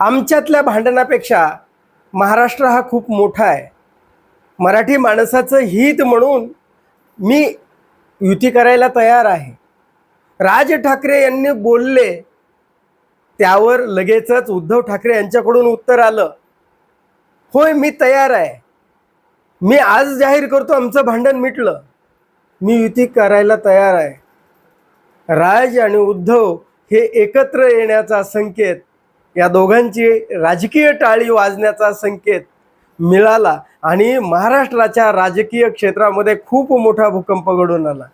आमच्यातल्या भांडणापेक्षा महाराष्ट्र हा खूप मोठा आहे. मराठी माणसाचं हित म्हणून मी युती करायला तयार आहे. राज ठाकरे यांनी बोलले त्यावर लगेचच उद्धव ठाकरे यांच्याकडून उत्तर आलं. होय मी तयार आहे. मी आज जाहीर करतो आमचं भांडण मिटलं. मी युती करायला तयार आहे. राज आणि उद्धव हे एकत्र येण्याचा संकेत या दोघांची राजकीय टाळी वाजण्याचा संकेत मिळाला आणि महाराष्ट्राच्या राजकीय क्षेत्रामध्ये खूप मोठा भूकंप घडून आला.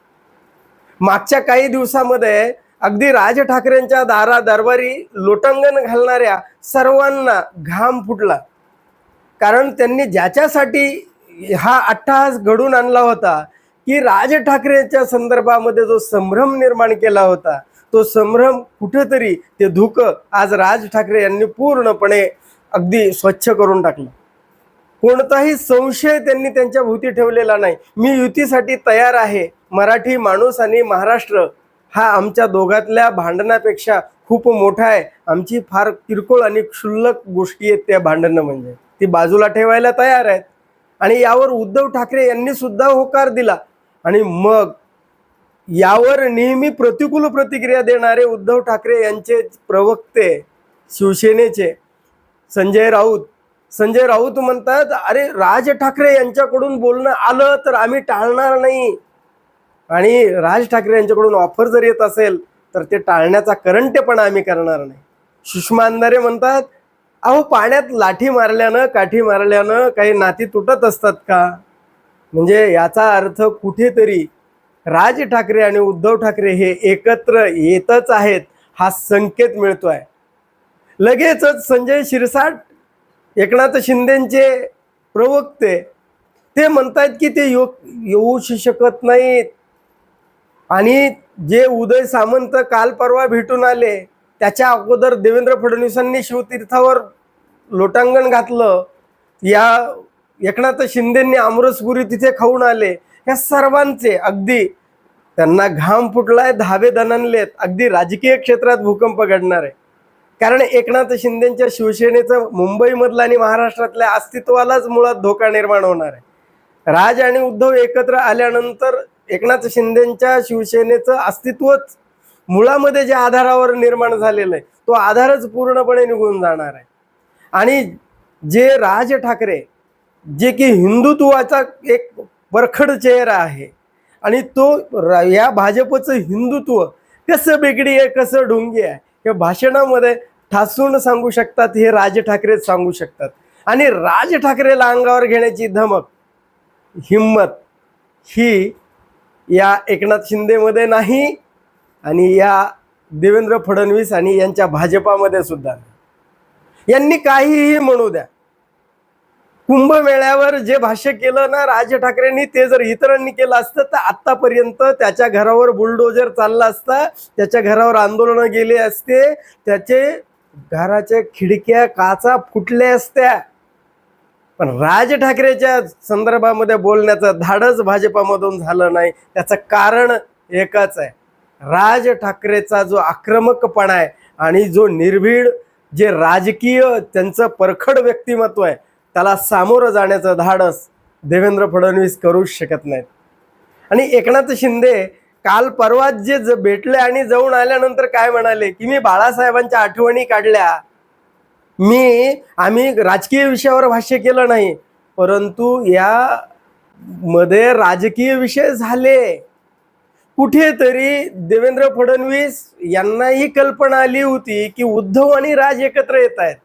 मागच्या काही दिवसामध्ये अगदी राज ठाकरेंच्या दारा दरबारी लोटांगण घालणाऱ्या सर्वांना घाम फुटला. कारण त्यांनी ज्याच्यासाठी हा अट्टहास घडून आणला होता की राज ठाकरेच्या संदर्भामध्ये जो संभ्रम निर्माण केला होता तो संभ्रम कुठेतरी ते धुकं आज राज ठाकरे यांनी पूर्णपणे अगदी स्वच्छ करून टाकलं. कोणताही संशय त्यांनी त्यांच्या भोवती ठेवलेला नाही. मी युतीसाठी तयार आहे. मराठी माणूस आणि महाराष्ट्र हा आमच्या दोघातल्या भांडणापेक्षा खूप मोठा आहे. आमची फार किरकोळ आणि क्षुल्लक गोष्टी आहेत त्या भांडणं म्हणजे. ती बाजूला ठेवायला तयार आहेत. आणि यावर उद्धव ठाकरे यांनी सुद्धा होकार दिला. आणि मग यावर नेहमी प्रतिकूल प्रतिक्रिया देणारे उद्धव ठाकरे यांचे प्रवक्ते शिवसेनेचे संजय राऊत. संजय राऊत म्हणतात अरे राज ठाकरे यांच्याकडून बोलणं आलं तर आम्ही टाळणार नाही. आणि राज ठाकरे यांच्याकडून ऑफर जर येत असेल तर ते टाळण्याचा करंटेपणा आम्ही करणार नाही. सुषमा अंधारे म्हणतात अहो पाण्यात लाठी मारल्यानं काठी मारल्यानं काही नाती तुटत असतात का? म्हणजे याचा अर्थ कुठेतरी राज ठाकरे आणि उद्धव ठाकरे हे एकत्र येतच आहेत हा संकेत मिळतोय. लगेचच संजय शिरसाट एकनाथ शिंदेचे प्रवक्ते ते म्हणतायत की ते येऊ येऊ शकत नाहीत. आणि जे उदय सामंत काल परवा भेटून आले त्याच्या अगोदर देवेंद्र फडणवीसांनी शिवतीर्थावर लोटांगण घातलं. या एकनाथ शिंदेंनी आमरसपुरी तिथे खाऊन आले. या सर्वांचे अगदी त्यांना घाम फुटलाय धावे दणनलेत अगदी राजकीय क्षेत्रात भूकंप घडणार आहे. कारण एकनाथ शिंदेच्या शिवसेनेचं मुंबईमधलं आणि महाराष्ट्रातल्या अस्तित्वालाच मुळात धोका निर्माण होणार आहे. राज आणि उद्धव एकत्र आल्यानंतर एकनाथ शिंदेच्या शिवसेनेचं अस्तित्वच मुळामध्ये ज्या आधारावर निर्माण झालेलं आहे तो आधारच पूर्णपणे निघून जाणार आहे. आणि जे राज ठाकरे जे की हिंदुत्वाचा एक परखड चेहरा आहे. आणि तो या भाजपचं हिंदुत्व कसं बेगडी आहे कसं ढोंगी आहे हे भाषणामध्ये ठासून सांगू शकतात हे राज ठाकरेच सांगू शकतात. आणि राज ठाकरेला अंगावर घेण्याची धमक हिंमत ही या एकनाथ शिंदेमध्ये नाही आणि या देवेंद्र फडणवीस आणि यांच्या भाजपामध्ये सुद्धा नाही. यांनी काहीही म्हणू द्या. कुंभमेळ्यावर जे भाष्य केलं ना राज ठाकरेंनी ते जर इतरांनी केलं असतं तर आतापर्यंत त्याच्या घरावर बुलडोजर चालला असता त्याच्या घरावर आंदोलनं गेले असते त्याचे घराच्या खिडक्या काचा फुटल्या असत्या. पण राज ठाकरेच्या संदर्भामध्ये बोलण्याचं धाडच भाजपामधून झालं नाही त्याचं कारण एकच आहे. राज ठाकरेचा जो आक्रमकपणा आहे आणि जो निर्भीड जे राजकीय त्यांचं परखड व्यक्तिमत्व आहे त्याला सामोरं जाण्याचं धाडस देवेंद्र फडणवीस करूच शकत नाहीत. आणि एकनाथ शिंदे काल परवाच जे ज- भेटले आणि जाऊन आल्यानंतर काय म्हणाले की मी बाळासाहेबांच्या आठवणी काढल्या. मी आम्ही राजकीय विषयावर भाष्य केलं नाही परंतु या मध्ये राजकीय विषय झाले. कुठेतरी देवेंद्र फडणवीस यांनाही कल्पना आली होती की उद्धव आणि राज एकत्र येत आहेत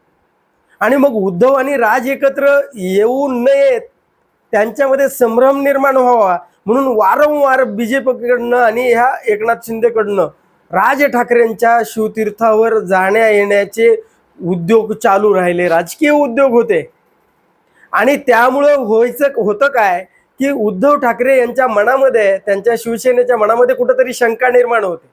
आणि मग उद्धव आणि राज एकत्र येऊ नयेत. त्यांच्यामध्ये संभ्रम निर्माण व्हावा. म्हणून वारंवार बी जे पीकडनं आणि ह्या एकनाथ शिंदेकडनं राज ठाकरेंच्या शिवतीर्थावर जाण्या येण्याचे उद्योग चालू राहिले. राजकीय उद्योग होते. आणि त्यामुळं व्हायचं होतं काय? की उद्धव ठाकरे यांच्या मनामध्ये त्यांच्या शिवसेनेच्या मनामध्ये कुठंतरी शंका निर्माण होते.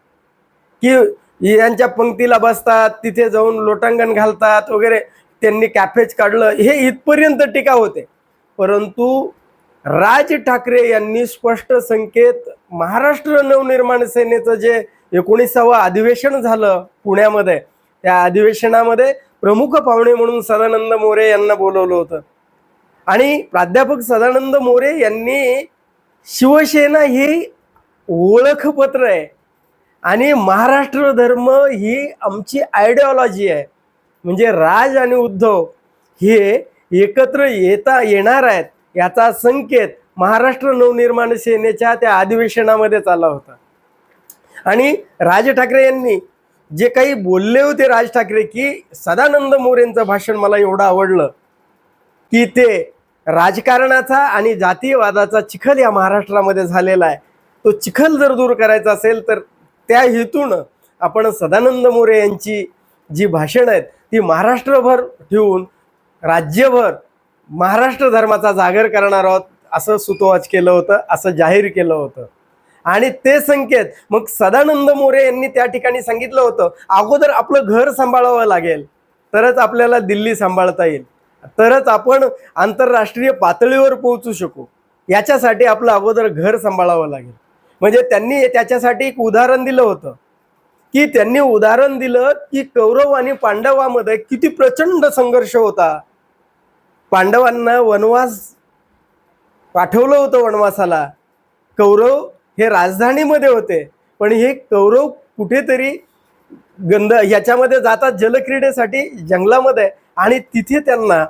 की यांच्या पंक्तीला बसतात तिथे जाऊन लोटांगण घालतात वगैरे. त्यांनी कॅफेज काढलं हे इथपर्यंत टीका होते. परंतु राज ठाकरे यांनी स्पष्ट संकेत महाराष्ट्र नवनिर्माण सेनेचं जे एकोणीसावं अधिवेशन झालं पुण्यामध्ये त्या अधिवेशनामध्ये प्रमुख पाहुणे म्हणून सदानंद मोरे यांना बोलवलं होतं. आणि प्राध्यापक सदानंद मोरे यांनी शिवसेना ही ओळखपत्र आहे. आणि महाराष्ट्र धर्म ही आमची आयडिओलॉजी आहे. म्हणजे राज आणि उद्धव हे एकत्र येता येणार आहेत याचा संकेत महाराष्ट्र नवनिर्माण सेनेच्या त्या अधिवेशनामध्ये आला होता. आणि राज ठाकरे यांनी जे काही बोलले होते राज ठाकरे की सदानंद मोरेंचं भाषण मला एवढं आवडलं की ते राजकारणाचा आणि जातीयवादाचा चिखल या महाराष्ट्रामध्ये झालेला आहे. तो चिखल जर दूर करायचा असेल तर त्या हेतून आपण सदानंद मोरे यांची जी भाषणं आहेत ती महाराष्ट्रभर ठेवून राज्यभर महाराष्ट्र धर्माचा जागर करणार आहोत असं सुतोवाच केलं होतं असं जाहीर केलं होतं. आणि ते संकेत मग सदानंद मोरे यांनी त्या ठिकाणी सांगितलं होतं अगोदर आपलं घर सांभाळावं लागेल तरच आपल्याला दिल्ली सांभाळता येईल तरच आपण आंतरराष्ट्रीय पातळीवर पोहोचू शकू. याच्यासाठी आपलं अगोदर घर सांभाळावं लागेल. म्हणजे त्यांनी त्याच्यासाठी एक उदाहरण दिलं होतं. की त्यांनी उदाहरण दिलं की कौरव आणि पांडवामध्ये किती प्रचंड संघर्ष होता. पांडवांना वनवास पाठवलं होतं वनवासाला. कौरव हे राजधानीमध्ये होते. पण हे कौरव कुठेतरी गंध याच्यामध्ये जातात जलक्रीडेसाठी जंगलामध्ये आणि तिथे त्यांना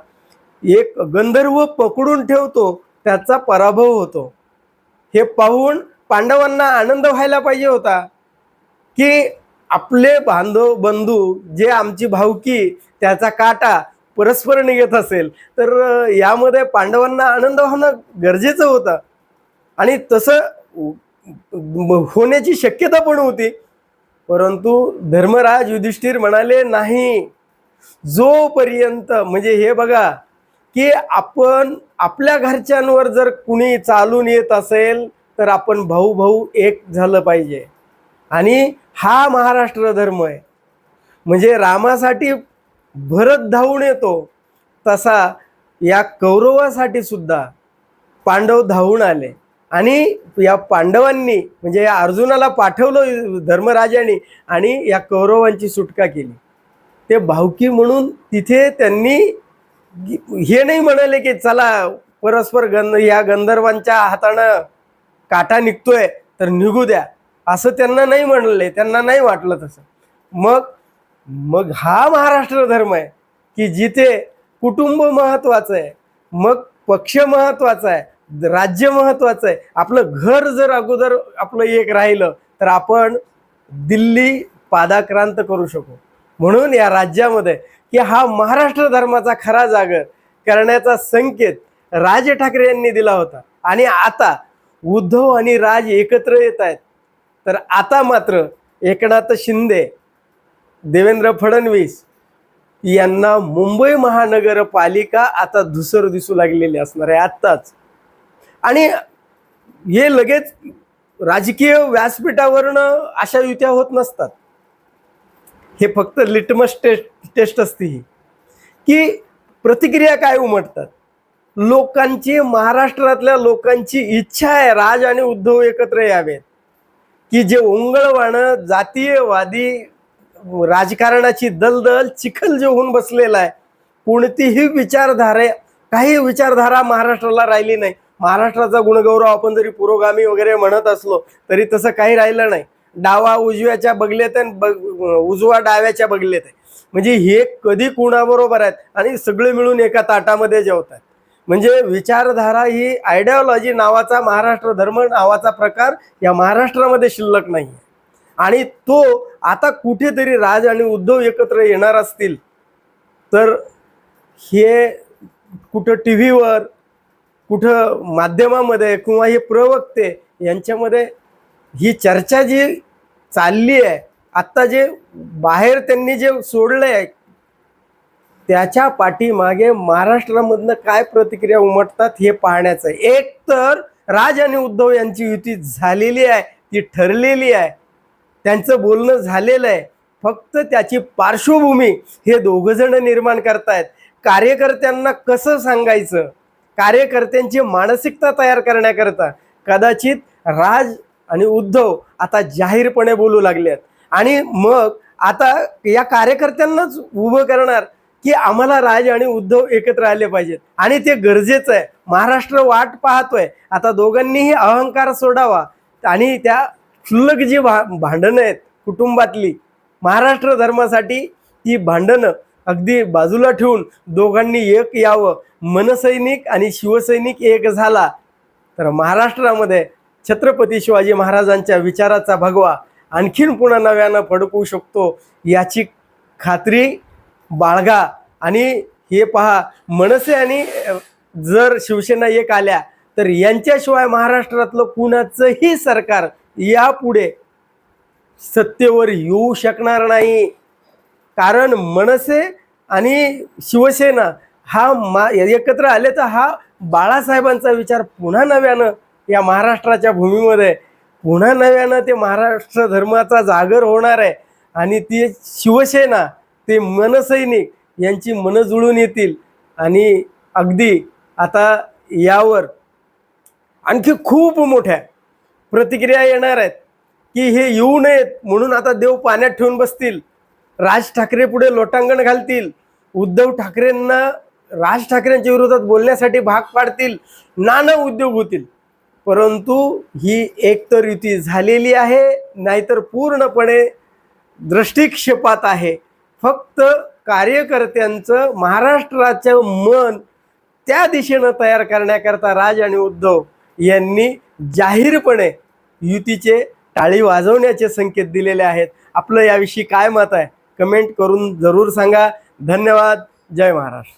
एक गंधर्व पकडून ठेवतो त्याचा पराभव होतो. हे पाहून पांडवांना आनंद व्हायला पाहिजे होता की आपले बांधव बंधू जे आमची भावकी त्याचा काटा परस्पर निघत असेल तर यामध्ये पांडवांना आनंद होणं गरजेचं होतं. आणि तसं होण्याची शक्यता पण होती. परंतु धर्मराज युधिष्ठिर म्हणाले नाही. जोपर्यंत म्हणजे हे बघा की आपण आपल्या घरच्यांवर जर कुणी चालून येत असेल तर आपण भाऊ भाऊ एक झालं पाहिजे. आणि हा महाराष्ट्र धर्म आहे. म्हणजे रामासाठी भरत धावून येतो तसा या कौरवासाठी सुद्धा पांडव धावून आले. आणि या पांडवांनी म्हणजे या अर्जुनाला पाठवलं धर्मराजाने आणि या कौरवांची सुटका केली. ते भावकी म्हणून तिथे त्यांनी हे नाही म्हणाले की चला परस्पर गंध या गंधर्वांच्या हातानं काटा निघतोय तर निघू द्या. असं त्यांना नाही म्हणले त्यांना नाही वाटलं तसं. मग मग हा महाराष्ट्र धर्म आहे की जिथे कुटुंब महत्वाचं आहे मग पक्ष महत्त्वाचा आहे राज्य महत्वाचं आहे आपलं घर जर अगोदर आपलं एक राहिलं तर आपण दिल्ली पादाक्रांत करू शकू. म्हणून या राज्यामध्ये की हा महाराष्ट्र धर्माचा खरा जागर करण्याचा संकेत राज ठाकरे यांनी दिला होता. आणि आता उद्धव आणि राज एकत्र येत आहेत. तर आता मात्र एकनाथ शिंदे देवेंद्र फडणवीस यांना मुंबई महानगरपालिका आता धुसर दिसू लागलेली असणार आहे आत्ताच. आणि हे लगेच राजकीय व्यासपीठावरनं अशा युत्या होत नसतात. हे फक्त लिटमस टेस्ट टेस्ट असते ही. की प्रतिक्रिया काय उमटतात? लोकांची महाराष्ट्रातल्या लोकांची इच्छा आहे राज आणि उद्धव एकत्र यावेत. की जे ओंगळवाणं जातीयवादी राजकारणाची दलदल चिखल जे होऊन बसलेला आहे. कोणतीही विचारधारे काही विचारधारा महाराष्ट्राला राहिली नाही. महाराष्ट्राचा गुणगौरव आपण जरी पुरोगामी वगैरे म्हणत असलो तरी तसं काही राहिलं नाही. डावा उजव्याच्या बगलेत आणि बग उजवा डाव्याच्या बगलेत आहे. म्हणजे हे कधी कुणाबरोबर आहेत? आणि सगळे मिळून एका ताटामध्ये जेवत आहेत म्हणजे विचारधारा ही आयडिओलॉजी नावाचा महाराष्ट्र धर्म नावाचा प्रकार या महाराष्ट्रामध्ये शिल्लक नाही. आहे आणि तो आता कुठेतरी राज आणि उद्धव एकत्र येणार असतील तर हे कुठं टी व्हीवर कुठं माध्यमामध्ये किंवा हे प्रवक्ते यांच्यामध्ये ही चर्चा जी चालली आहे आत्ता जे बाहेर त्यांनी जे सोडलं आहे त्याच्या पाठीमागे महाराष्ट्रामधनं काय प्रतिक्रिया उमटतात हे पाहण्याचं एक तर राज आणि उद्धव यांची युती झालेली आहे ती ठरलेली आहे. त्यांचं बोलणं झालेलं आहे. फक्त त्याची पार्श्वभूमी हे दोघंजणं निर्माण करतायत. कार्यकर्त्यांना कसं सांगायचं? कार्यकर्त्यांची मानसिकता तयार करण्याकरता कदाचित राज आणि उद्धव आता जाहीरपणे बोलू लागले आहेत आणि मग आता या कार्यकर्त्यांनाच उभं करणार की आम्हाला राज आणि उद्धव एकत्र आले पाहिजेत. आणि ते गरजेचं आहे. महाराष्ट्र वाट पाहतोय. आता दोघांनीही अहंकार सोडावा. आणि त्या क्षुल्लक जी भा भांडणं आहेत कुटुंबातली महाराष्ट्र धर्मासाठी ती भांडणं अगदी बाजूला ठेवून दोघांनी एक यावं. मनसैनिक आणि शिवसैनिक एक झाला. तर महाराष्ट्रामध्ये छत्रपती शिवाजी महाराजांच्या विचाराचा भगवा आणखीन पुन्हा नव्यानं फडकवू शकतो याची खात्री बाळगा. आणि हे पहा मनसे आणि जर शिवसेना एक आल्या तर यांच्याशिवाय महाराष्ट्रातलं कुणाचंही सरकार यापुढे सत्तेवर येऊ शकणार नाही. कारण मनसे आणि शिवसेना हा मा एकत्र आले तर हा बाळासाहेबांचा विचार पुन्हा नव्यानं या महाराष्ट्राच्या भूमीमध्ये. पुन्हा नव्यानं ते महाराष्ट्र धर्माचा जागर होणार आहे. आणि ती शिवसेना ते मनसैनिक यांची मनं जुळून येतील. आणि अगदी आता यावर आणखी खूप मोठ्या प्रतिक्रिया येणार आहेत की हे येऊ नयेत म्हणून आता देव पाण्यात ठेवून बसतील. राज ठाकरे पुढे लोटांगण घालतील. उद्धव ठाकरेंना राज ठाकरेंच्या विरोधात बोलण्यासाठी भाग पाडतील. नाना उद्योग होतील. परंतु ही एकतर युती झालेली आहे नाहीतर पूर्णपणे दृष्टिक्षेपात आहे. फक्त कार्यकर्त्यांचं महाराष्ट्राचं मन त्या दिशेनं तयार करण्याकरता राज आणि उद्धव यांनी जाहीरपणे युतीचे टाळी वाजवण्याचे संकेत दिलेले आहेत. आपलं याविषयी काय मत आहे? कमेंट करून जरूर सांगा. धन्यवाद. जय महाराष्ट्र.